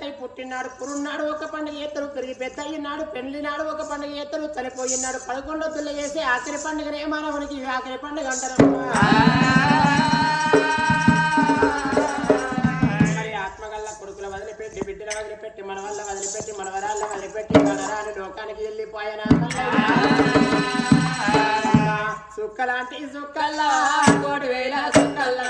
అత్తయ్య పుట్టినాడు పురున్నాడు ఒక పండుగ ఎత్తరు పెరిగి పెద్దయ్యన్నాడు పెళ్ళినాడు ఒక పండుగ ఎత్తరు చనిపోయినాడు. పదకొండో పిల్ల చేసే ఆఖరి పండుగనే మానవునికి ఆఖరి పండుగ అంటారు మరి ఆత్మగల్ల కొడుకుల వదిలిపెట్టి బిడ్డల వదిలిపెట్టి మన వల్ల వదిలిపెట్టి మన వరాల వదిలిపెట్టి మనరాని లోకానికి వెళ్ళిపోయానా? సుక్కలాంటి సుక్కల్లా కోటి వేల సుక్కల్లా.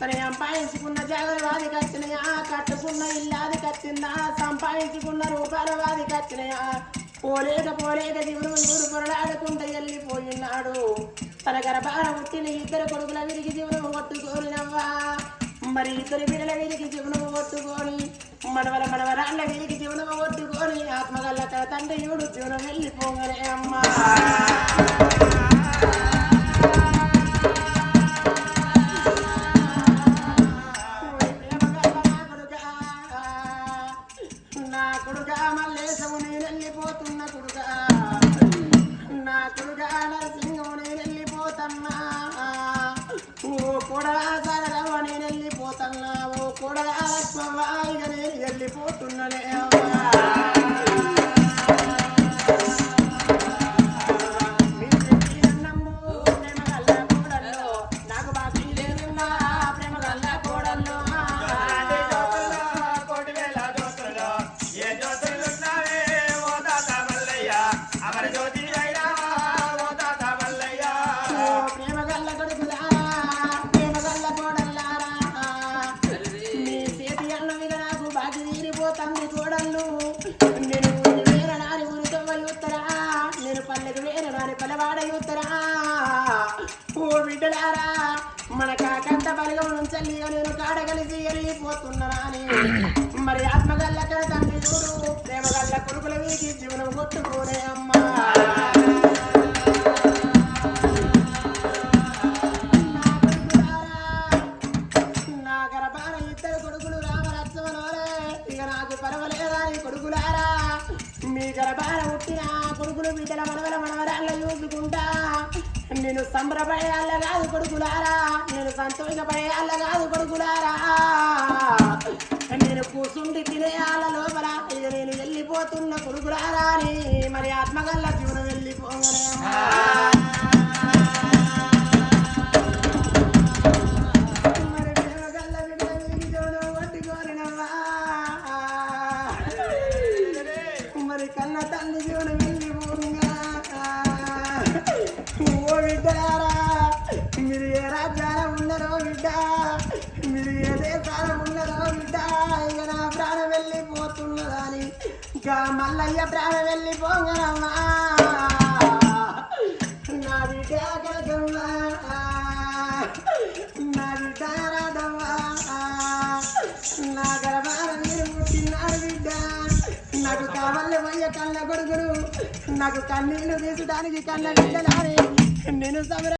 తన ఎంపాయించుకున్న జాగలు వాదికి వచ్చినాయా కట్టుకున్న ఇల్లాది కచ్చిందా సంపాదించుకున్న రూపాయలు వాది వచ్చినాయా పోలేక పోలేక జీవనం ఊరు పొరలాడకుండా వెళ్ళిపోయినాడు తన గర్భాన పుట్టిన ఇద్దరు కొడుకుల విరిగి జీవనం కొట్టుకోలినవ్వా మరి ఇద్దరు పిల్లల విరిగి జీవనం కొట్టుకొని మనవల మనవరాళ్ళ విరిగి జీవనం కొట్టుకొని ఆత్మగల్ల తన తండ్రి యుడు జీవనం వెళ్ళిపోగలే అమ్మా. నా కొడుకా మల్లేశము నేను వెళ్ళిపోతున్న కొడుకా. నా కొడుకా వేరే నాని ఓ బిడ్డలారా మన కాకంత బలగం నుంచి నేను కాడ కలిసి వెళ్ళిపోతున్నానా అని. మరి ఆత్మగల్ల కడ తండ్రి చూడు? ప్రేమగల్ల కొడుకుల వీకి జీవనం కొట్టుకోనే అమ్మా. నా గర్భాన ఇద్దరు కొడుకులు రామలక్ష్మణోరే ఇక నాకు పరవలేదా నీ కొడుకులారా? మీ గర్భాన ఉట్టిన కొడుకులు బిడ్డల మనవల మనవరాళ్ళ చూసుకుంటా. నేను సంబరపడేయాళ్ళ కాదు కొడుకులారా. నేను సంతోషపడేయాళ్ళ కాదు కొడుకులారా. నేను కూసుండి తినేయాళ్ళ లోపల ఇక నేను వెళ్ళిపోతున్న కొడుకులారా అని. మరి ఆత్మగల్ల జీవనం వెళ్ళిపోగలే బిడ్డ మీరు ఏ దేశాల ఉన్నారో బిడ్డ? ఇక నా ప్రాణం వెళ్ళిపోతున్నదని మల్లయ్య ప్రాణం వెళ్ళిపోగలమ్మా నా బిడ్డ కడగమ్మా నా బిడ్డ రాదమ్మా నా గర్భాన మీరు బిడ్డ. నాకు కావాలి పోయే కళ్ళ కొడుకును. నాకు కన్నీళ్ళు తీసడానికి కళ్ళ బిడ్డలారి నేను సమర